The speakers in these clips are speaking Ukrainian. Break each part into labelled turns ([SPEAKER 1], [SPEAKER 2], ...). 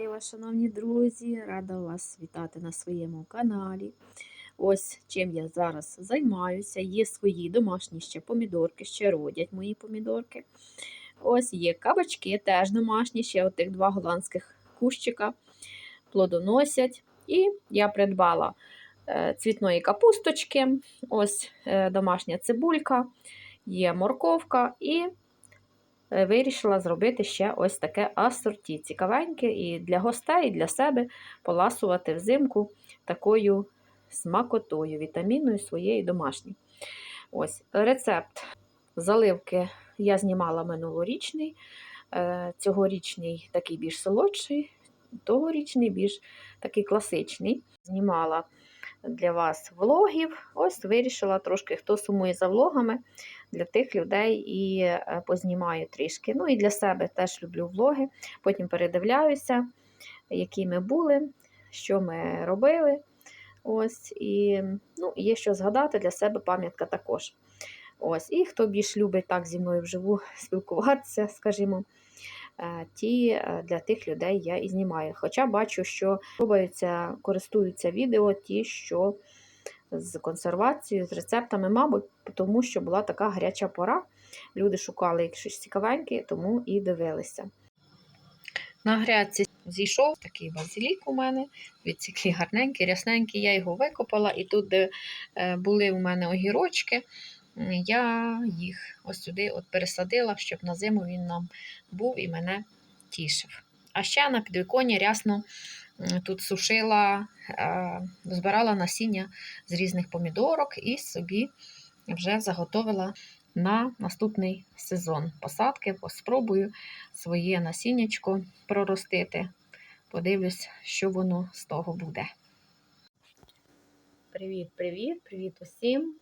[SPEAKER 1] Вітаю вас, шановні друзі! Рада вас вітати на своєму каналі. Ось чим я зараз займаюся. Є свої домашні ще помідорки, ще родять мої помідорки. Ось є кабачки, теж домашні, ще отих два голландських кущика плодоносять. І я придбала е, цвітної капусточки, ось е, домашня цибулька, є морковка і вирішила зробити ще ось таке асорті. Цікавеньке і для гостей, і для себе поласувати взимку такою смакотою, вітамінною своєї домашньої. Ось Рецепт заливки я знімала минулорічний, е, цьогорічний такий більш солодший, тогорічний більш такий класичний. Знімала для вас влогів. Ось вирішила трошки, хто сумує за влогами, для тих людей і е, познімаю трішки. Ну і для себе теж люблю влоги. Потім передивляюся, які ми були, що ми робили. Ось, І ну, є що згадати для себе пам'ятка також. Ось, І хто більш любить так зі мною вживу спілкуватися, скажімо, ті е, для тих людей я і знімаю. Хоча бачу, що подобаються, користуються відео ті, що з консервацією, з рецептами, мабуть, тому що була така гаряча пора. Люди шукали щось цікавеньке, тому і дивилися. На грядці зійшов такий базилік у мене, який гарненький, рясненький, я його викопала, і тут, де е, були у мене огірочки, я їх ось сюди от пересадила, щоб на зиму він нам був і мене тішив. А ще на підвіконні рясно тут сушила, е, збирала насіння з різних помідорок і собі вже заготовила на наступний сезон посадки. Спробую своє насіннячко проростити. Подивлюсь, що воно з того буде. Привіт-привіт, привіт усім!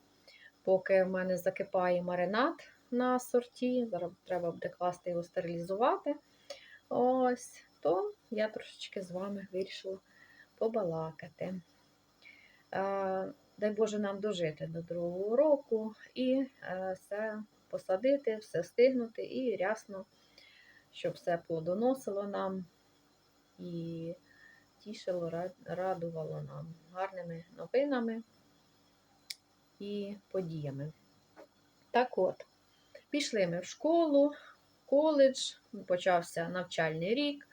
[SPEAKER 1] Поки в мене закипає маринад на сорті, зараз треба буде класти його стерилізувати. Ось, то я трошечки з вами вирішила побалакати. Дай Боже нам дожити до другого року і е, все посадити, все встигнути і рясно, щоб все плодоносило нам і тішило, радувало нам гарними новинами і подіями. Так от, пішли ми в школу, коледж, почався навчальний рік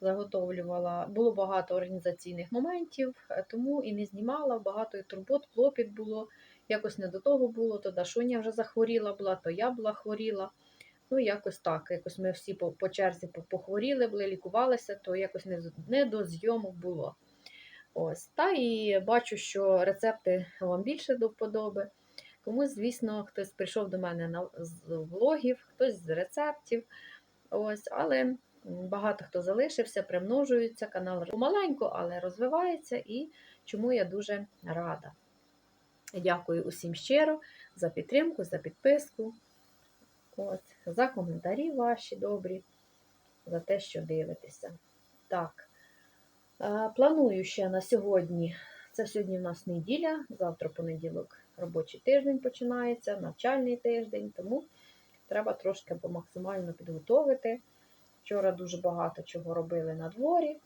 [SPEAKER 1] заготовлювала. Було багато організаційних моментів, тому і не знімала, багато і турбот, клопіт було. Якось не до того було, то Дашуня вже захворіла була, то я була хворіла. Ну, якось так. Якось ми всі по, по черзі похворіли, були, лікувалися, то якось не, не до зйомок було. Ось. Та і бачу, що рецепти вам більше до вподоби. Комусь, звісно, хтось прийшов до мене на, з влогів, хтось з рецептів. Ось, Але Багато хто залишився, примножується, канал помаленьку, але розвивається і чому я дуже рада. Дякую усім щиро за підтримку, за підписку, От, за коментарі ваші добрі, за те, що дивитеся. Так, планую ще на сьогодні. Це сьогодні в нас неділя, завтра понеділок робочий тиждень починається, навчальний тиждень, тому треба трошки максимально підготовити. Вчора дуже багато чого робили на дворі.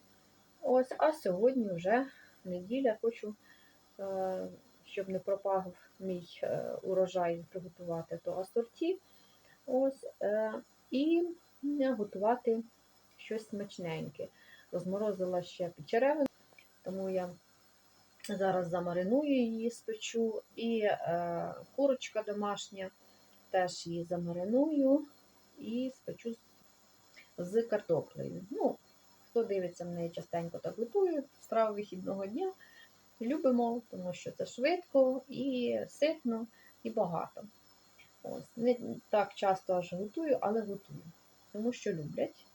[SPEAKER 1] Ось, а сьогодні вже неділя хочу, е, щоб не пропав мій е, урожай приготувати то асорті. Ось, е, І готувати щось смачненьке. Розморозила ще печеревину, тому я зараз замариную її, спечу, і курочка домашня теж її замариную і спечу з картоплею. Ну, Хто дивиться мене частенько так готую, страву вихідного дня. Любимо, тому що це швидко і ситно, і багато. Ось. Не так часто аж готую, але готую. Тому що люблять,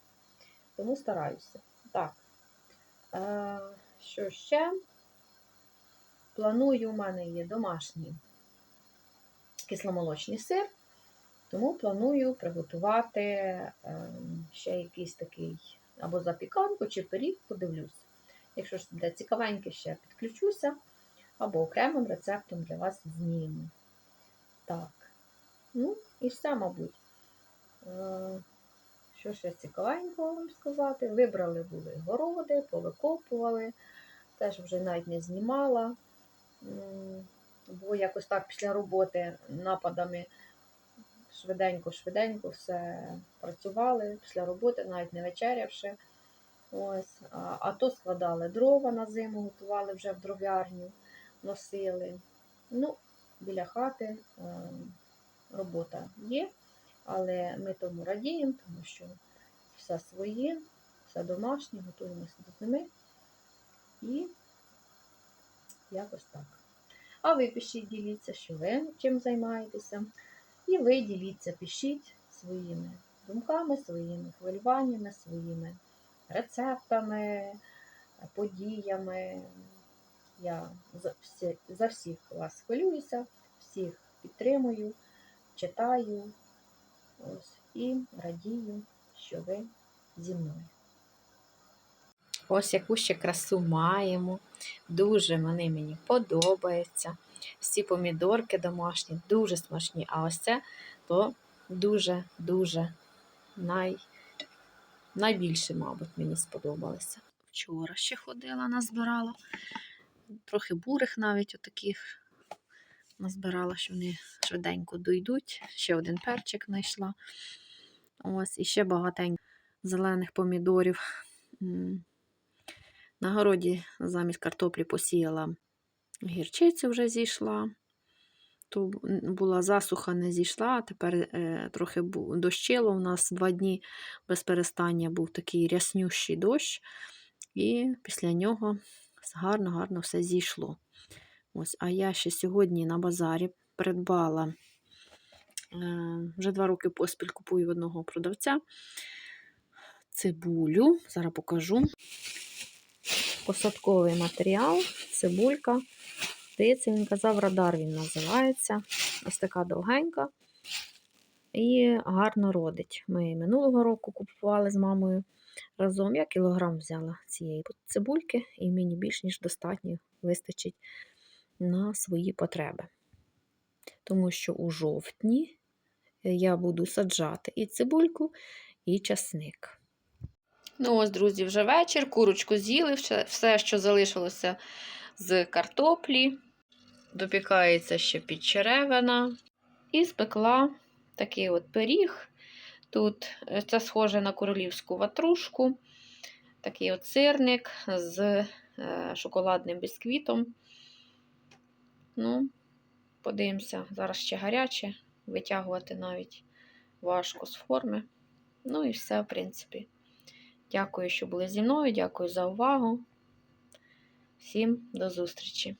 [SPEAKER 1] тому стараюся. Так. Е, Що ще? Планую, у мене є домашній кисломолочний сир. Тому планую приготувати ем, ще якийсь такий або запіканку, чи пиріг, подивлюсь. Якщо ж буде цікавеньке, ще підключуся, або окремим рецептом для вас зніму. Так, ну, і все, мабуть. Що ще цікавенького вам сказати? Вибрали були городи, повикопували. Теж вже навіть не знімала. Бо якось так після роботи нападами швиденько-швиденько все працювали після роботи, навіть не вечерявши. Ось. А, а то складали дрова на зиму, готували вже в дров'ярню, носили. Ну, біля хати е, робота є, але ми тому радіємо, тому що все своє, все домашнє, готуємося до зими. І якось так. А ви пишіть, діліться, що ви чим займаєтеся. І ви діліться, пишіть своїми думками, своїми хвилюваннями, своїми рецептами, подіями. Я за, всі, за всіх вас хвилююся, всіх підтримую, читаю ось, і радію, що ви зі мною. Ось яку ще красу маємо. Дуже вони мені подобаються. Всі помідорки домашні, дуже смачні. А ось це то дуже-дуже най... найбільше, мабуть, мені сподобалося. Вчора ще ходила, назбирала. Трохи бурих навіть отаких назбирала, що вони швиденько дойдуть. Ще один перчик знайшла. Ось, і ще багатенько зелених помідорів. На городі замість картоплі посіяла гірчицю вже зійшла. То була засуха, не зійшла, а тепер е, трохи дощило. У нас два дні без перестання був такий ряснющий дощ, і після нього гарно-гарно все зійшло. Ось, а я ще сьогодні на базарі придбала, е, вже два роки поспіль купую в одного продавця цибулю. Зараз покажу. Посадковий матеріал, цибулька. Здається, він казав, радар він називається. Ось така довгенька. І гарно родить. Ми минулого року купували з мамою разом. Я кілограм взяла цієї цибульки, і мені більш ніж достатньо вистачить на свої потреби. Тому що у жовтні я буду саджати і цибульку, і часник. Ну, ось, друзі, вже вечір, курочку з'їли, все- що залишилося з картоплі. Допікається ще підчеревина. І спекла такий от пиріг. Тут е, це схоже на королівську ватрушку. Такий от сирник з е, шоколадним бісквітом. Ну, подивимося, зараз ще гаряче, витягувати навіть важко з форми. Ну і все, в принципі. Дякую, що були зі мною. Дякую за увагу. Всім до зустрічі!